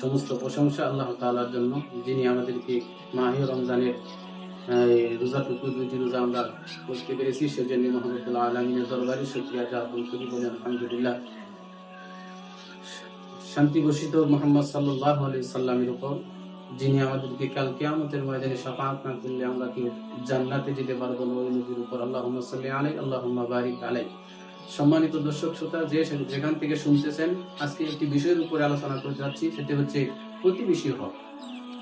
সমস্ত প্রশংসা আল্লাহ জন্য, যিনি আমাদেরকে মাহে রমজানের দুইটি রোজা আমরা করতে পেরেছি, সেজন্য মহামদুল আলমিনের দরবারে শুক্রিয়া জ্ঞাপন করি বলে আলহামদুলিল্লাহ। শান্তি ঘোষিত মোহাম্মদ সাল্লাহ আলি সাল্লামের উপর যিনি আমাদেরকে কাল কিয়ামতের ময়দানে সাফাত না করলে আমরা কেউ জান্নাতে যেতে পারব ওই নবীর উপর? আল্লাহ সাল্লি আলাই আল্লাহ বারিক আলাই সম্মানিত দর্শক, শ্রোতা, যে যেখান থেকে শুনতেছেন, আজকে একটি বিষয়ের উপরে আলোচনা করতে যাচ্ছি, সেটি হচ্ছে প্রতিবেশী হক।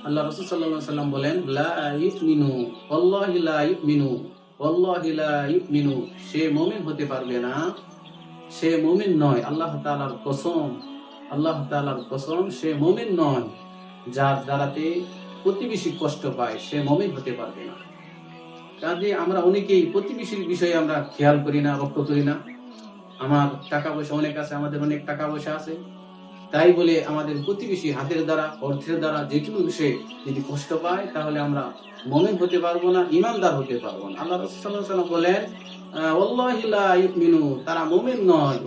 আল্লাহ রসুল সাল্লাহ সাল্লাম বলেন, লা ইউমিনু ওয়াল্লাহি লা ইউমিনু ওয়াল্লাহি লা ইউমিনু। সে মুমিন হতে পারবে না, সে মুমিন নয়। আল্লাহ তাআলার কসম, আল্লাহ তাআলার কসম, সে মুমিন নয়। যার দ্বারাতে প্রতিবেশী কষ্ট পায়, সে মমিন হতে পারবে না। কাজে আমরা অনেকেই প্রতিবেশীর বিষয়ে আমরা খেয়াল করি না, লক্ষ্য করি না। আমার টাকা পয়সা অনেক আছে, আমাদের অনেক টাকা পয়সা আছে। তাই বলে আমাদের প্রতিবেশী হাতের দ্বারা, অর্থের দ্বারা যে কোনো বিষয়ে যদি কষ্ট পায়, তাহলে আমরা মমিন হতে পারব না, ইমানদার হতে পারব না। আল্লাহ রসুল্লাহ বলেন তারা মুমিন নয়।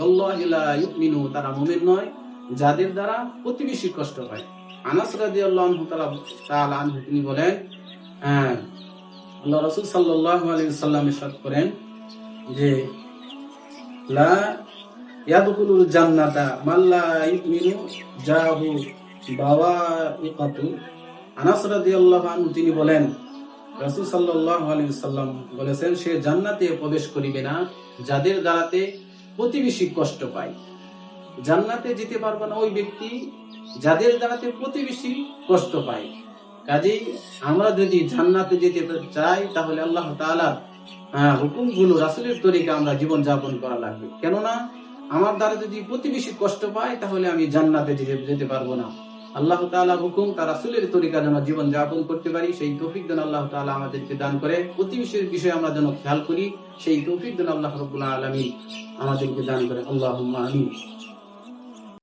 তারা মুমিন নয়, যাদের দ্বারা প্রতিবেশী কষ্ট পায়। আনাস তিনি বলেন হ্যাঁ আল্লাহ রাসূল সাল্লাল্লাহু আলাইহি সাল্লাম ইরশাদ করেন যে, লা জান্নাতা লা ইউমিনু জাহু বাওয়াইকাতু আনাস তিনি বলেন সাল্লাম বলেছেন, সে জান্নাতে প্রবেশ করিবে না যাদের দ্বারাতে প্রতিবেশী কষ্ট পায়। জান্নাতে যেতে পারবে না ওই ব্যক্তি যাদের দ্বারাতে প্রতিবেশী কষ্ট পায়। কাজেই আমরা যদি জান্নাতে যেতে চাই, তাহলে আল্লাহ তাআলা হুকুমগুলো রাসূলের তরিকা আমরা জীবন যাপন করা লাগবে। কেননা, আমার দ্বারা যদি প্রতিবেশী কষ্ট পায়, তাহলে আমি জান্নাতে যেতে পারব না। আল্লাহ তাআলা হুকুম, তার রাসূলের তরিকা যেন জীবন যাপন করতে পারি, সেই তৌফিক যেন আল্লাহ তাআলা আমাদেরকে দান করে। প্রতিবেশীর বিষয়ে আমরা যেন খেয়াল করি, সেই তৌফিক যেন আল্লাহ রাব্বুল আলামিন আমাদেরকে দান করে। আল্লাহ আমিন।